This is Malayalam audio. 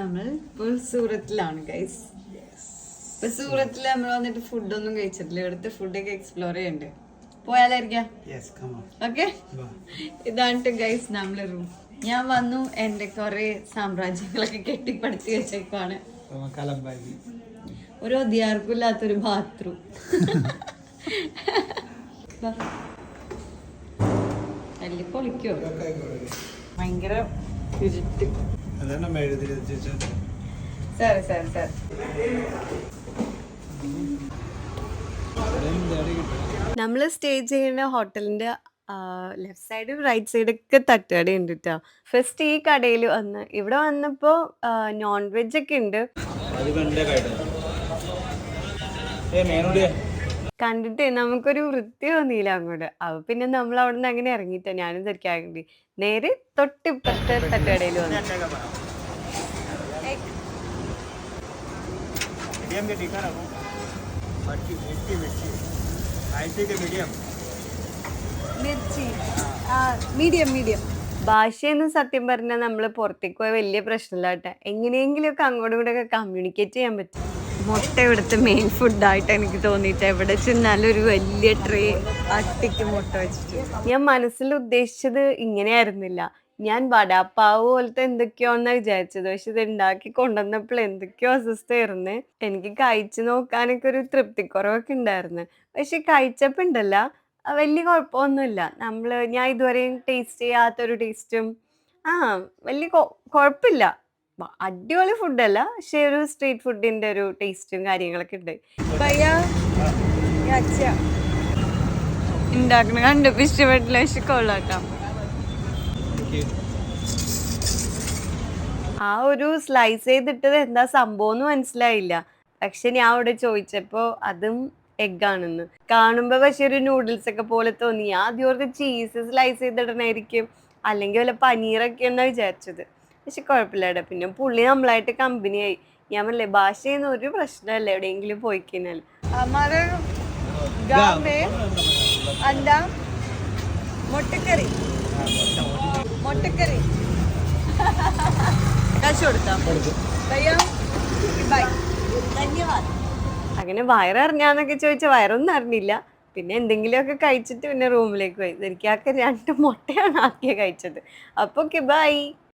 നമ്മൾ ഇപ്പോൾ സൂറത്തിലാണ് ഗൈസ് ഇപ്പൊ സൂറത്തിൽ നമ്മൾ വന്നിട്ട് ഫുഡൊന്നും കഴിച്ചിട്ടില്ല. ഇവിടുത്തെ ഫുഡൊക്കെ എക്സ്പ്ലോർ ചെയ്യണ്ട്. പോയാലായിരിക്കാം. ഓക്കെ. ഇതാണ് ഗൈസ് നമ്മളെ റൂം ഞാൻ വന്നു എന്റെ കുറെ സാമ്രാജ്യങ്ങളൊക്കെ കെട്ടിപ്പടുത്തി വെച്ചേക്കാണ്. ഒരു അധികാർക്കും ഇല്ലാത്തൊരു ബാത്റൂം തല്ലി പൊളിക്കോ? ഭയങ്കര ഇരുട്ട്. അതാണ് നമ്മൾ സ്റ്റേ ചെയ്യുന്ന ഹോട്ടലിന്റെ ലെഫ്റ്റ് സൈഡും റൈറ്റ് സൈഡ് ഒക്കെ തട്ടുകട ഉണ്ട് കേട്ടോ ഫസ്റ്റ് ഈ കടയിൽ വന്ന് ഇവിടെ വന്നപ്പോ നോൺ വെജ് ഒക്കെ ഉണ്ട്. കണ്ടിട്ട് നമുക്കൊരു വൃത്തി തോന്നിയില്ല അങ്ങോട്ട് അപ്പൊ പിന്നെ നമ്മൾ അവിടെ നിന്ന് അങ്ങനെ ഇറങ്ങിയിട്ടാ ഞാനും തിരക്കാകണ്ടി നേരെ തൊട്ടിപ്പുറത്തെ തട്ടുകടയിൽ വന്നു मीडियम के टीका रखो मिर्ची मिर्ची मिर्ची ऐसे के मीडियम മീഡിയം മീഡിയം ഭാഷയെന്ന് സത്യം പറഞ്ഞാൽ നമ്മൾ പുറത്തേക്ക് പോയ വലിയ പ്രശ്നമില്ല കേട്ടോ എങ്ങനെയെങ്കിലുമൊക്കെ അങ്ങോട്ടും ഇങ്ങോട്ടും ഒക്കെ കമ്മ്യൂണിക്കേറ്റ് ചെയ്യാൻ പറ്റും മുട്ട ഇവിടുത്തെ മെയിൻ ഫുഡായിട്ട് എനിക്ക് തോന്നിയിട്ട് എവിടെ ചെന്നാലും ഒരു വലിയ ട്രേ അട്ടിക്ക് മുട്ട വെച്ചിട്ട്. ഞാൻ മനസ്സിൽ ഉദ്ദേശിച്ചത് ഇങ്ങനെയായിരുന്നില്ല. ഞാൻ വടാപ്പാവ് പോലത്തെ എന്തൊക്കെയോന്നാ വിചാരിച്ചത്. പക്ഷെ ഇത് ഉണ്ടാക്കി കൊണ്ടുവന്നപ്പോൾ എന്തൊക്കെയോ അസ്വസ്ഥയായിരുന്നു. എനിക്ക് കഴിച്ചു നോക്കാനൊക്കെ ഒരു തൃപ്തിക്കുറവൊക്കെ ഉണ്ടായിരുന്നു പക്ഷെ കഴിച്ചപ്പോൾ ഉണ്ടല്ല വലിയ കുഴപ്പമൊന്നുമില്ല. നമ്മൾ ഞാൻ ഇതുവരെയും ടേസ്റ്റ് ചെയ്യാത്തൊരു ടേസ്റ്റും ആ വലിയ കുഴപ്പമില്ല. അടിപൊളി ഫുഡല്ല പക്ഷെ ഒരു സ്ട്രീറ്റ് ഫുഡിന്റെ ഒരു ടേസ്റ്റും കാര്യങ്ങളൊക്കെ ഉണ്ട്. ഉണ്ടാക്കണ കണ്ടപ്പോ ഇഷ്ടപ്പെട്ടില്ല പക്ഷെ കൊള്ളാട്ടോ. ആ ഒരു സ്ലൈസ് ചെയ്തിട്ടത് എന്താ സംഭവം എന്ന് മനസ്സിലായില്ല. പക്ഷെ ഞാൻ അവിടെ ചോദിച്ചപ്പോ അതും എഗ്ഗാണെന്ന് ആണെന്ന്. കാണുമ്പോ പക്ഷെ ഒരു നൂഡിൽസ് ഒക്കെ പോലെ തോന്നി. ആദ്യം ഓർത്ത് ചീസ് സ്ലൈസ് ചെയ്തിടണായിരിക്കും. അല്ലെങ്കിൽ വല്ല എന്നാ വിചാരിച്ചത്. പക്ഷെ കുഴപ്പമില്ലടാ പിന്നെ പുള്ളി നമ്മളായിട്ട് കമ്പനിയായി ഞാൻ പറഞ്ഞില്ലേ ഭാഷയൊന്നും ഒരു പ്രശ്നമല്ല എവിടെയെങ്കിലും പോയി കഴിഞ്ഞാൽ हमारे गांव में अंडा मोटकरी मोटकरी കാശ് കൊടുത്താം भैया बाय धन्यवाद അങ്ങനെ വയററിഞ്ഞാന്നൊക്കെ ചോദിച്ചാൽ വയറൊന്നും അറിഞ്ഞില്ല പിന്നെ എന്തെങ്കിലുമൊക്കെ കഴിച്ചിട്ട് പിന്നെ റൂമിലേക്ക് പോയി എനിക്കൊക്കെ രണ്ട് മുട്ടയാണ് ആക്കിയ കഴിച്ചത് അപ്പോൾ ഓക്കെ ബൈ